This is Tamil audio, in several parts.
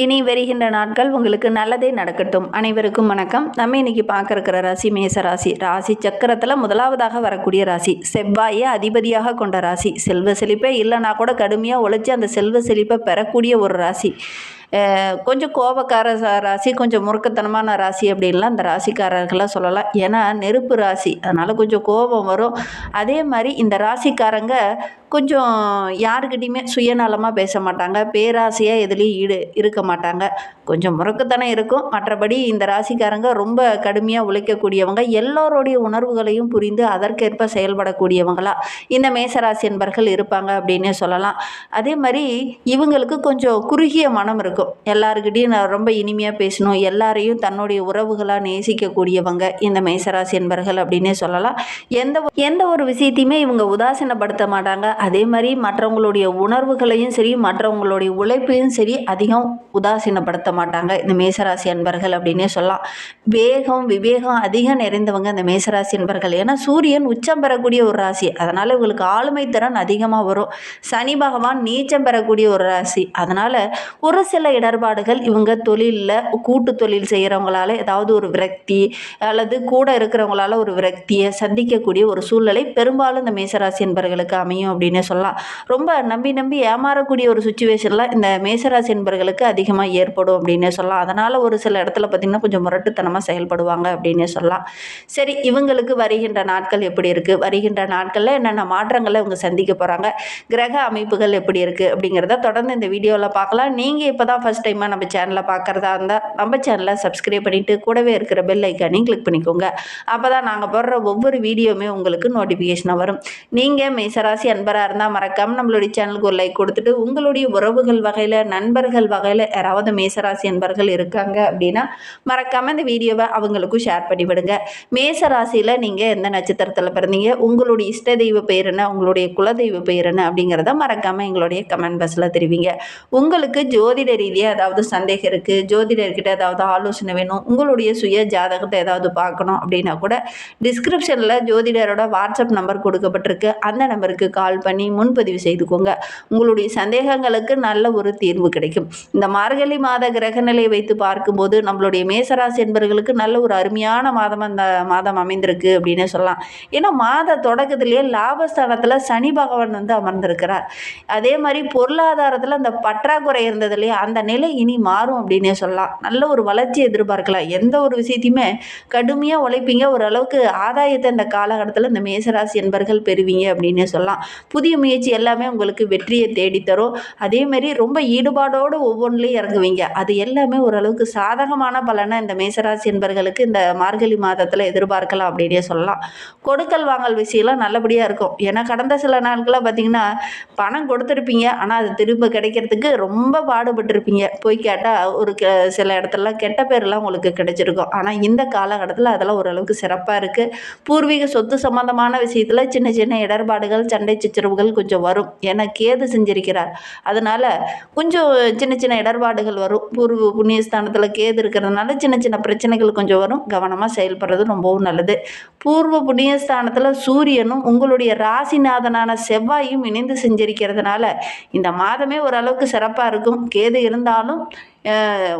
இனி வருகின்ற நாட்கள் உங்களுக்கு நல்லதே நடக்கட்டும். அனைவருக்கும் வணக்கம். நம்ம இன்னைக்கு பார்க்கறக்கிற ராசி மேச ராசி. ராசி சக்கரத்தில் முதலாவதாக வரக்கூடிய ராசி. செவ்வாயை அதிபதியாக கொண்ட ராசி. செல்வ செழிப்பே இல்லைனா கூட கடுமையாக உழைச்சி அந்த செல்வ செழிப்பை பெறக்கூடிய ஒரு ராசி. கொஞ்சம் கோபக்கார ராசி கொஞ்சம் முறுக்கத்தனமான ராசி அப்படின்லாம் அந்த ராசிக்காரர்களாக சொல்லலாம். ஏன்னா நெருப்பு ராசி. அதனால் கொஞ்சம் கோபம் வரும். அதே மாதிரி இந்த ராசிக்காரங்க கொஞ்சம் யாருக்கிட்டையுமே சுயநலமாக பேச மாட்டாங்க பேராசையாக எதுலேயும் ஈடு இருக்க மாட்டாங்க. கொஞ்சம் முறக்குத்தனம் இருக்கும். மற்றபடி இந்த ராசிக்காரங்க ரொம்ப கடுமையாக உழைக்கக்கூடியவங்க. எல்லோருடைய உணர்வுகளையும் புரிந்து அதற்கேற்ப செயல்படக்கூடியவங்களாக இந்த மேசராசி என்பர்கள் இருப்பாங்க அப்படின்னே சொல்லலாம். அதே மாதிரி இவங்களுக்கு கொஞ்சம் குறுகிய மனம் இருக்கும். எல்லாருக்கிட்டையும் நான் ரொம்ப இனிமையாக பேசணும். எல்லாரையும் தன்னுடைய உறவுகளாக நேசிக்கக்கூடியவங்க இந்த மேசராசி என்பர்கள் அப்படின்னே சொல்லலாம். எந்த எந்த ஒரு விஷயத்தையுமே இவங்க உதாசீனப்படுத்த மாட்டாங்க. அதே மாதிரி மற்றவங்களுடைய உணர்வுகளையும் சரி மற்றவங்களுடைய உழைப்பையும் சரி அதிகம் உதாசீனப்படுத்த மாட்டாங்க. இந்த மேசராசி அன்பர்கள் அப்படின்னே சொல்லலாம். வேகம் விவேகம் அதிகம் நிறைந்தவங்க இந்த மேசராசி அன்பர்கள். ஏன்னா சூரியன் உச்சம் பெறக்கூடிய ஒரு ராசி. அதனால் இவங்களுக்கு ஆளுமை திறன் அதிகமாக வரும். சனி பகவான் நீச்சம் பெறக்கூடிய ஒரு ராசி. அதனால் ஒரு சில இடர்பாடுகள் இவங்க தொழிலில் கூட்டு தொழில் செய்கிறவங்களால ஏதாவது ஒரு விரக்தி அல்லது கூட இருக்கிறவங்களால ஒரு விரக்தியை சந்திக்கக்கூடிய ஒரு சூழ்நிலை பெரும்பாலும் இந்த மேசராசி என்பர்களுக்கு அமையும் அப்படின்னு சொல்லலாம். ரொம்ப நம்பி நம்பி ஏமாறக்கூடிய ஒரு சுச்சுவேஷனில் இந்த மேசராசி என்பர்களுக்கு அதிகமாக ஏற்படும் அப்படின்னே சொல்லலாம். அதனால் ஒரு சில இடத்துல பார்த்திங்கன்னா கொஞ்சம் முரட்டுத்தனமாக செயல்படுவாங்க அப்படின்னே சொல்லலாம். சரி இவங்களுக்கு வருகின்ற நாட்கள் எப்படி இருக்குது வருகின்ற நாட்களில் என்னென்ன மாற்றங்களை இவங்க சந்திக்க போகிறாங்க கிரக அமைப்புகள் எப்படி இருக்குது அப்படிங்கிறத தொடர்ந்து இந்த வீடியோவில் பார்க்கலாம். நீங்கள் இப்போ தான் ஃபஸ்ட் டைமாக நம்ம சேனலை பார்க்குறதா இருந்தால் நம்ம சேனலை சப்ஸ்கிரைப் பண்ணிவிட்டு கூடவே இருக்கிற பெல் ஐக்கானையும் கிளிக் பண்ணிக்கோங்க. அப்போ தான் நாங்கள் போடுற ஒவ்வொரு வீடியோவுமே உங்களுக்கு நோட்டிஃபிகேஷனாக வரும். நீங்கள் மேசராசி அன்பராக இருந்தால் மறக்காமல் நம்மளுடைய சேனலுக்கு ஒரு லைக் கொடுத்துட்டு உங்களுடைய உறவுகள் வகையில் நண்பர்கள் வகையில் யாராவது மேசராசி அன்பர்கள் இருக்காங்க அப்படின்னா மறக்காமல் இந்த வீடியோவை அவங்களுக்கும் ஷேர் பண்ணி விடுங்க மேச ராசியில் நீங்கள் எந்த நட்சத்திரத்தில் பிறந்தீங்க உங்களுடைய இஷ்ட தெய்வ பெயர் என்ன உங்களுடைய குலதெய்வ பெயர் என்ன அப்படிங்கிறத மறக்காமல் எங்களுடைய கமெண்ட் பாக்ஸில் தெரிவிங்க. உங்களுக்கு ஜோதிட ரீதியாக ஏதாவது சந்தேகம் இருக்குது ஜோதிடர்கிட்ட ஏதாவது ஆலோசனை வேணும் உங்களுடைய சுய ஜாதகத்தை ஏதாவது பார்க்கணும் அப்படின்னா கூட டிஸ்கிரிப்ஷனில் ஜோதிடரோட வாட்ஸ்அப் நம்பர் கொடுக்கப்பட்டிருக்கு. அந்த நம்பருக்கு கால் பண்ணி முன்பதிவு செய்துக்கோங்க. உங்களுடைய சந்தேகங்களுக்கு நல்ல ஒரு தீர்வு கிடைக்கும். இந்த மார்கழி மாத கிரகநிலையை வைத்து பார்க்கும்போது நம்மளுடைய மேசராசி என்பவர்களுக்கு நல்ல ஒரு அருமையான மாதம் அந்த மாதம் அமைந்திருக்கு அப்படின்னு சொல்லலாம். ஏன்னா மாத தொடக்கத்திலேயே லாபஸ்தானத்தில் சனி பகவான் வந்து அமர்ந்திருக்கிறார். அதே மாதிரி பொருளாதாரத்தில் அந்த பற்றாக்குறை இருந்தது இல்லையா அந்த நிலை இனி மாறும் அப்படின்னே சொல்லலாம். நல்ல ஒரு வளர்ச்சி எதிர்பார்க்கலாம். எந்த ஒரு விஷயத்தையுமே கடுமையாக உழைப்பீங்க. ஓரளவுக்கு ஆதாயத்தை இந்த காலகட்டத்தில் இந்த மேசராசி என்பர்கள் பெறுவீங்க அப்படின்னே சொல்லலாம். புதிய முயற்சி எல்லாமே உங்களுக்கு வெற்றியை தேடித்தரும் அதேமாரி ரொம்ப ஈடுபாடோடு ஒவ்வொன்றிலையும் இறங்குவீங்க. அது எல்லாமே ஓரளவுக்கு சாதகமான பலனை இந்த மேசராசி என்பர்களுக்கு இந்த மார்கழி மாதத்தில் எதிர்பார்க்கலாம் அப்படின்னே சொல்லலாம். கொடுக்கல் வாங்கல் விஷயம்லாம் நல்லபடியாக இருக்கும். ஏன்னா கடந்த சில நாட்களாக பார்த்தீங்கன்னா பணம் கொடுத்துருப்பீங்க. ஆனால் அது திரும்ப கிடைக்கிறதுக்கு ரொம்ப பாடுபட்டிருப்பீங்க. போய் கேட்டால் ஒரு கெ சில இடத்துலலாம் கெட்ட பேர்லாம் உங்களுக்கு கிடைச்சிருக்கும். ஆனால் இந்த காலகட்டத்தில் அதெல்லாம் ஓரளவுக்கு சிறப்பாக இருக்குது பூர்வீக சொத்து சம்பந்தமான விஷயத்தில் சின்ன சின்ன இடர்பாடுகள் சண்டை சச்சரவுகள் கொஞ்சம் வரும். ஏன்னா கேது செஞ்சிருக்கிறார். அதனால் கொஞ்சம் சின்ன சின்ன இடர்பாடுகள் வரும். பூர்வ புண்ணியஸ்தானத்தில் கேது இருக்கிறதுனால சின்ன சின்ன பிரச்சனைகள் கொஞ்சம் வரும். கவனமாக செயல்படுறது ரொம்பவும் நல்லது. பூர்வ புண்ணியஸ்தானத்தில் சூரியனும் உங்களுடைய ராசிநாதனான செவ்வாயும் இணைந்து செஞ்சிருக்கிறதுனால இந்த மாதமே ஓரளவுக்கு சிறப்பாக இருக்கும். கேது இருந்தாலும்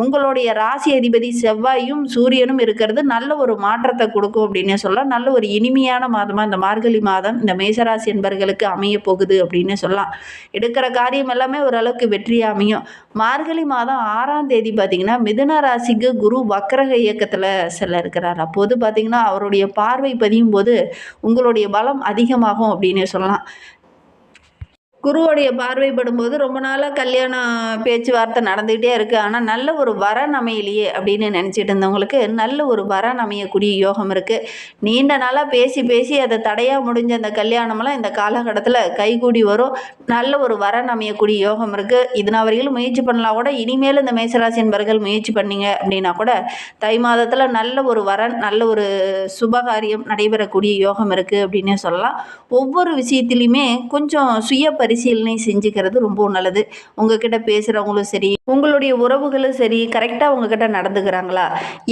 உங்களுடைய ராசி அதிபதி செவ்வாயும் சூரியனும் இருக்கிறது. நல்ல ஒரு மாற்றத்தை கொடுக்கும் அப்படின்னே சொல்லலாம். நல்ல ஒரு இனிமையான மாதமாக இந்த மார்கழி மாதம் இந்த மேசராசி என்பர்களுக்கு அமைய போகுது அப்படின்னு சொல்லலாம். எடுக்கிற காரியம் எல்லாமே ஓரளவுக்கு வெற்றியாக அமையும். மார்கழி மாதம் ஆறாம் தேதி பார்த்தீங்கன்னா மிதுன ராசிக்கு குரு வக்கரக இயக்கத்தில் செல்ல இருக்கிறார். அப்போது பார்த்தீங்கன்னா அவருடைய பார்வை பதியும் போது உங்களுடைய பலம் அதிகமாகும் அப்படின்னு சொல்லலாம். குருவோடைய பார்வைப்படும் போது ரொம்ப நாளாக கல்யாணம் பேச்சுவார்த்தை நடந்துக்கிட்டே இருக்குது ஆனால் நல்ல ஒரு வரன் அமையலையே அப்படின்னு நினச்சிட்டு இருந்தவங்களுக்கு நல்ல ஒரு வரன் அமையக்கூடிய யோகம் இருக்குது நீண்ட நாளாக பேசி பேசி அதை தடையாக முடிஞ்ச அந்த கல்யாணமெல்லாம் இந்த காலகட்டத்தில் கைகூடி வரும். நல்ல ஒரு வரன் அமையக்கூடிய யோகம் இருக்குது இதனால் வரையிலும் முயற்சி பண்ணலாம் கூட இனிமேல் இந்த மேசராசி என்பர்கள் முயற்சி பண்ணீங்க அப்படின்னா கூட தை மாதத்தில் நல்ல ஒரு வரன் நல்ல ஒரு சுபகாரியம் நடைபெறக்கூடிய யோகம் இருக்குது அப்படின்னே சொல்லலாம். ஒவ்வொரு விஷயத்திலையுமே கொஞ்சம் சுய பரிசீலனை செஞ்சுக்கிறது ரொம்ப நல்லது. உங்ககிட்ட பேசுகிறவங்களும் சரி உங்களுடைய உறவுகளும் சரி கரெக்டாக உங்ககிட்ட நடந்துக்கிறாங்களா?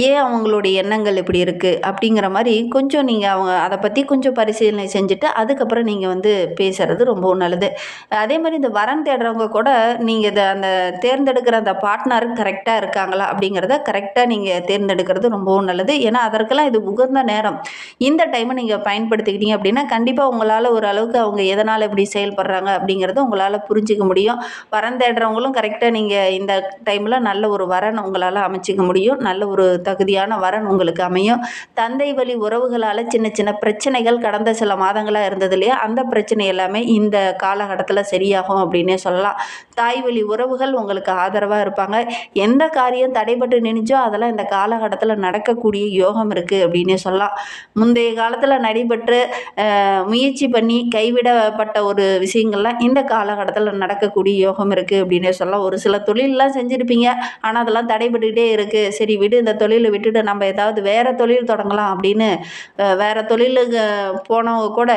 ஏன் அவங்களுடைய எண்ணங்கள் இப்படி இருக்குது அப்படிங்கிற மாதிரி கொஞ்சம் நீங்கள் அவங்க அதை பற்றி கொஞ்சம் பரிசீலனை செஞ்சுட்டு அதுக்கப்புறம் நீங்கள் வந்து பேசுகிறது ரொம்ப நல்லது. அதே மாதிரி இந்த வரன் தேடுறவங்க கூட நீங்கள் இதை அந்த தேர்ந்தெடுக்கிற அந்த பார்ட்னர் கரெக்டாக இருக்காங்களா? அப்படிங்கிறத கரெக்டாக நீங்கள் தேர்ந்தெடுக்கிறது ரொம்பவும் நல்லது. ஏன்னா அதற்கெல்லாம் இது உகந்த நேரம். இந்த டைமை நீங்கள் பயன்படுத்திக்கிட்டீங்க அப்படின்னா கண்டிப்பாக உங்களால் ஒரு அளவுக்கு அவங்க எதனால் இப்படி செயல்படுறாங்க அப்படிங்கிறத உங்களால் புரிஞ்சிக்க முடியும். வரம் தேடுறவங்களும் கரெக்டாக நீங்கள் இந்த டைமில் நல்ல ஒரு வரன் உங்களால் அமைச்சிக்க முடியும். நல்ல ஒரு தகுதியான வரன் உங்களுக்கு அமையும். தந்தை வழி உறவுகளால் சின்ன சின்ன பிரச்சனைகள் கடந்த சில மாதங்களாக இருந்தது இல்லையா? அந்த பிரச்சனை எல்லாமே இந்த காலகட்டத்தில் சரியாகும் அப்படின்னே சொல்லலாம். தாய் வழி உறவுகள் உங்களுக்கு ஆதரவாக இருப்பாங்க. எந்த காரியம் தடைபட்டு நினைச்சோ அதெல்லாம் இந்த காலகட்டத்தில் நடக்கக்கூடிய யோகம் இருக்குது அப்படின்னே சொல்லலாம். முந்தைய காலத்தில் நடைபெற்று முயற்சி பண்ணி கைவிடப்பட்ட ஒரு விஷயங்கள்லாம் இந்த காலகட்டத்தில் நடக்கக்கூடிய யோகம் இருக்குது அப்படின்னே சொல்லலாம் ஒரு சில தொழிலெலாம் செஞ்சுருப்பீங்க. ஆனால் அதெல்லாம் தடைபட்டுக்கிட்டே இருக்குது சரி விடு இந்த தொழிலை விட்டுட்டு நம்ம ஏதாவது வேறு தொழில் தொடங்கலாம் அப்படின்னு வேறு தொழிலுக்கு போனவங்க கூட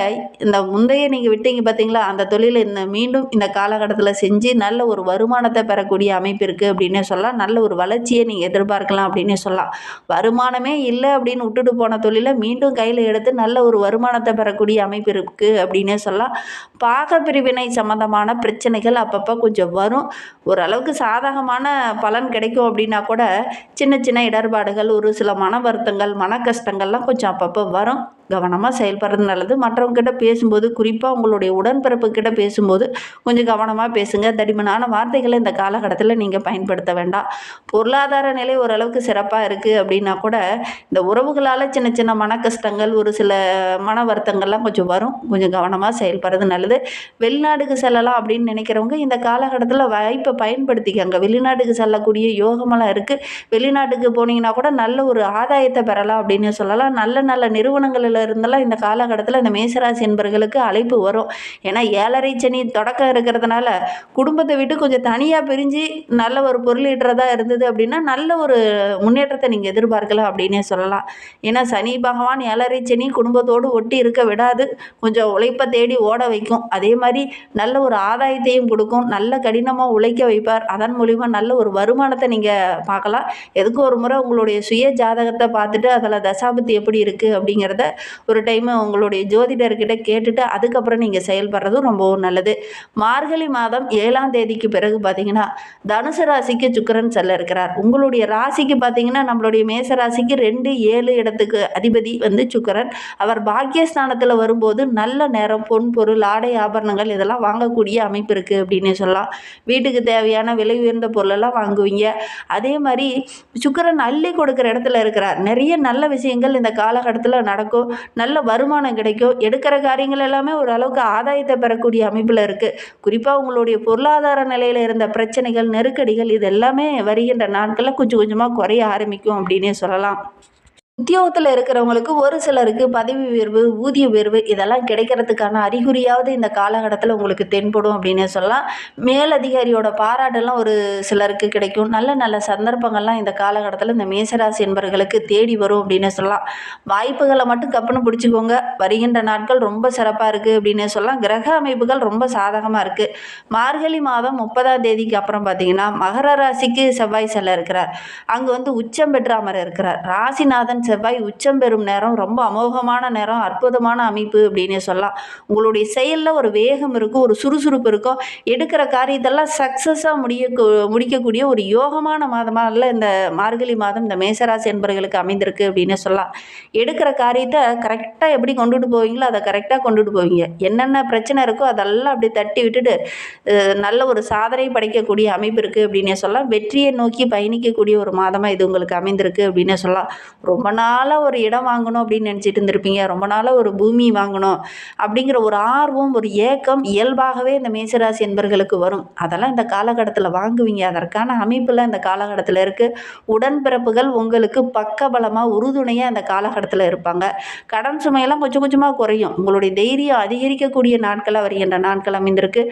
இந்த முந்தைய நீங்கள் விட்டீங்க பார்த்தீங்களா அந்த தொழிலை இந்த மீண்டும் இந்த காலகட்டத்தில் செஞ்சு நல்ல ஒரு வருமானத்தை பெறக்கூடிய அமைப்பு இருக்குது அப்படின்னே சொல்லலாம் நல்ல ஒரு வளர்ச்சியை நீங்கள் எதிர்பார்க்கலாம் அப்படின்னே சொல்லலாம். வருமானமே இல்லை அப்படின்னு விட்டுட்டு போன தொழிலை மீண்டும் கையில் எடுத்து நல்ல ஒரு வருமானத்தை பெறக்கூடிய அமைப்பு இருக்குது அப்படின்னே சொல்லலாம். பாக பிரிவினை சம்மந்தமான பிரச்சனைகள் அப்பப்போ கொஞ்சம் வரும். ஓரளவுக்கு சாதகமான பலன் கிடைக்கும் அப்படின்னா கூட சின்ன சின்ன இடர்பாடுகள் ஒரு சில மன வருத்தங்கள் மன கஷ்டங்கள்லாம் கொஞ்சம் அப்பப்போ வரும். கவனமாக செயல்படுறது நல்லது. மற்றவங்ககிட்ட பேசும்போது குறிப்பாக உங்களுடைய உடன்பிறப்புக்கிட்ட பேசும்போது கொஞ்சம் கவனமாக பேசுங்க. தடிமனான வார்த்தைகளை இந்த காலகட்டத்தில் நீங்கள் பயன்படுத்த வேண்டாம். பொருளாதார நிலை ஓரளவுக்கு சிறப்பாக இருக்குது அப்படின்னா கூட இந்த உறவுகளால் சின்ன சின்ன மன கஷ்டங்கள் ஒரு சில மன வருத்தங்கள்லாம் கொஞ்சம் வரும். கொஞ்சம் கவனமாக செயல்படுறது நல்லது. வெளிநாடுக்கு செல்லலாம் அப்படின்னு நினைக்கிறவங்க இந்த காலகட்டத்தில் வாய்ப்பை பயன்படுத்திக்கங்க வெளிநாட்டுக்கு செல்லக்கூடிய யோகமெல்லாம் இருக்குது வெளிநாட்டுக்கு போனீங்கன்னா கூட நல்ல ஒரு ஆதாயத்தை பெறலாம் அப்படின்னு சொல்லலாம். நல்ல நல்ல நிறுவனங்களில் இருந்தெல்லாம் இந்த காலகட்டத்தில் இந்த மேசராசி என்பர்களுக்கு அழைப்பு வரும். ஏன்னா ஏழரை சனி தொடக்கம் இருக்கிறதுனால குடும்பத்தை விட்டு கொஞ்சம் தனியாக பிரிஞ்சு நல்ல ஒரு பொருளீட்டுறதா இருந்தது அப்படின்னா நல்ல ஒரு முன்னேற்றத்தை நீங்கள் எதிர்பார்க்கலாம் அப்படின்னே சொல்லலாம். ஏன்னா சனி பகவான் ஏழரை சனி குடும்பத்தோடு ஒட்டி இருக்க விடாது. கொஞ்சம் உழைப்பை தேடி ஓட வைக்கும். அதே மாதிரி நல்ல ஒரு ஆதாயத்தையும் கொடுக்கும். நல்ல கடினமாக உழைக்க வைப்பார். அதன் மூலிமா நல்ல ஒரு வருமானத்தை நீங்கள் பார்க்கலாம். எதுக்கு ஒரு முறை உங்களுடைய சுய ஜாதகத்தை பார்த்துட்டு அதில் தசாபத்து எப்படி இருக்குது அப்படிங்கிறத ஒரு டைம் உங்களுடைய ஜோதிடர்கிட்ட கேட்டுட்டு அதுக்கப்புறம் நீங்கள் செயல்படுறதும் ரொம்பவும் நல்லது. மார்கழி மாதம் ஏழாம் தேதிக்கு பிறகு பார்த்தீங்கன்னா தனுசு ராசிக்கு சுக்கரன் செல்ல இருக்கிறார். உங்களுடைய ராசிக்கு பார்த்தீங்கன்னா நம்மளுடைய மேச ராசிக்கு ரெண்டு ஏழு இடத்துக்கு அதிபதி வந்து சுக்கரன். அவர் பாக்கியஸ்தானத்தில் வரும்போது நல்ல நேரம் பொன் பொருள் ஆடை ஆபரணங்கள் இதெல்லாம் வாங்கக்கூடிய அமைப்பு இருக்குது அப்படின்னு சொல்லலாம். வீட்டுக்கு தேவையான விலை உயர்ந்த பொருளெல்லாம் வாங்குவீங்க. அதே மாதிரி சுக்கரன் அள்ளி கொடுக்குற இடத்துல இருக்கிறார். நிறைய நல்ல விஷயங்கள் இந்த காலகட்டத்தில் நடக்கும். நல்ல வருமானம் கிடைக்கும். எடுக்கிற காரியங்கள் எல்லாமே ஓரளவுக்கு ஆதாயத்தை பெறக்கூடிய அமைப்பில் இருக்குது குறிப்பாக உங்களுடைய பொருளாதார நிலையில் இருந்த பிரச்சனைகள் நெருக்கடிகள் இது எல்லாமே வருகின்ற நாட்களில் கொஞ்சம் கொஞ்சமாக குறைய ஆரம்பிக்கும் அப்படின்னே சொல்லலாம். உத்தியோகத்தில் இருக்கிறவங்களுக்கு ஒரு சிலருக்கு பதவி உயர்வு ஊதிய உயர்வு இதெல்லாம் கிடைக்கிறதுக்கான அறிகுறியாவது இந்த காலகட்டத்தில் உங்களுக்கு தென்படும் அப்படின்னு சொல்லலாம். மேலதிகாரியோட பாராட்டெல்லாம் ஒரு சிலருக்கு கிடைக்கும். நல்ல நல்ல சந்தர்ப்பங்கள்லாம் இந்த காலகட்டத்தில் இந்த மேசராசி என்பவர்களுக்கு தேடி வரும் அப்படின்னு சொல்லலாம். வாய்ப்புகளை மட்டும் கப்புன்னு பிடிச்சிக்கோங்க. வருகின்ற நாட்கள் ரொம்ப சிறப்பாக இருக்குது அப்படின்னு சொல்லலாம். கிரக அமைப்புகள் ரொம்ப சாதகமாக இருக்குது மார்கழி மாதம் முப்பதாம் தேதிக்கு அப்புறம் பார்த்தீங்கன்னா மகர ராசிக்கு செவ்வாய் செல்ல இருக்கிறார். அங்கே வந்து உச்சம் பெற்ற அமர இருக்கிறார். ராசிநாதன் செவ்வாய் உச்சம் பெறும் நேரம் ரொம்ப அமோகமான நேரம் அற்புதமான அமைப்பு அப்படின்னே சொல்லலாம். உங்களுடைய செயலில் ஒரு வேகம் இருக்கும் ஒரு சுறுசுறுப்பு இருக்கும் எடுக்கிற காரியத்தெல்லாம் சக்ஸஸாக முடிய முடிக்கக்கூடிய ஒரு யோகமான மாதமாக இந்த மார்கழி மாதம் இந்த மேசராசி என்பவர்களுக்கு அமைந்திருக்கு அப்படின்னு சொல்லலாம். எடுக்கிற காரியத்தை கரெக்டாக எப்படி கொண்டுட்டு போவீங்களோ அதை கரெக்டாக கொண்டுட்டு போவீங்க. என்னென்ன பிரச்சனை இருக்கோ அதெல்லாம் அப்படி தட்டி விட்டுட்டு நல்ல ஒரு சாதனை படைக்கக்கூடிய அமைப்பு இருக்குது அப்படின்னே சொல்லலாம். வெற்றியை நோக்கி பயணிக்கக்கூடிய ஒரு மாதமாக இது உங்களுக்கு அமைந்திருக்கு அப்படின்னே சொல்லலாம். ரொம்ப நாளாக ஒரு இடம் வாங்கணும் அப்படின்னு நினச்சிட்டு இருந்திருப்பீங்க. ரொம்ப நாளாக ஒரு பூமி வாங்கணும் அப்படிங்கிற ஒரு ஆர்வம் ஒரு ஏக்கம் இயல்பாகவே இந்த மேசராசி என்பர்களுக்கு வரும். அதெல்லாம் இந்த காலகட்டத்தில் வாங்குவீங்க. அதற்கான அமைப்பில் இந்த காலகட்டத்தில் இருக்குது உடன்பிறப்புகள் உங்களுக்கு பக்கபலமாக உறுதுணையாக இந்த காலகட்டத்தில் இருப்பாங்க. கடன் சுமையெல்லாம் கொஞ்சம் கொஞ்சமாக குறையும். உங்களுடைய தைரியம் அதிகரிக்கக்கூடிய நாட்களாக வருகின்ற நாட்கள் அமைந்திருக்கு.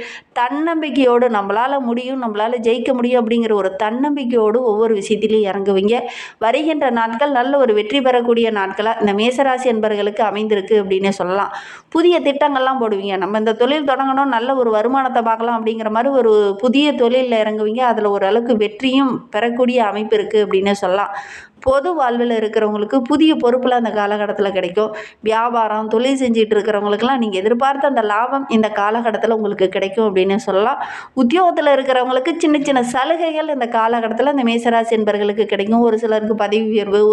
தன்னம்பிக்கையோடு நம்மளால் முடியும் நம்மளால் ஜெயிக்க முடியும் அப்படிங்கிற ஒரு தன்னம்பிக்கையோடு ஒவ்வொரு விஷயத்திலையும் இறங்குவீங்க. வருகின்ற நாட்கள் நல்ல ஒரு வெற்றி வெற்றி பெறக்கூடிய நாட்களாக இந்த மேசராசி என்பர்களுக்கு அமைந்திருக்கு அப்படின்னு சொல்லலாம். புதிய திட்டங்கள்லாம் போடுவீங்க. நம்ம இந்த தொழில் தொடங்கணும் நல்ல ஒரு வருமானத்தை பார்க்கலாம் அப்படிங்கிற மாதிரி ஒரு புதிய தொழிலில் இறங்குவீங்க. அதில் ஓரளவுக்கு வெற்றியும் பெறக்கூடிய அமைப்பு இருக்குது அப்படின்னு சொல்லலாம். பொது வாழ்வில் இருக்கிறவங்களுக்கு புதிய பொறுப்பில் அந்த காலகட்டத்தில் கிடைக்கும். வியாபாரம் தொழில் செஞ்சுட்டு இருக்கிறவங்களுக்குலாம் நீங்கள் எதிர்பார்த்த அந்த லாபம் இந்த காலகட்டத்தில் உங்களுக்கு கிடைக்கும் அப்படின்னு சொல்லலாம். உத்தியோகத்தில் இருக்கிறவங்களுக்கு சின்ன சின்ன சலுகைகள் இந்த காலகட்டத்தில் இந்த மேசராசி என்பர்களுக்கு கிடைக்கும். ஒரு சிலருக்கு பதவி உயர்வு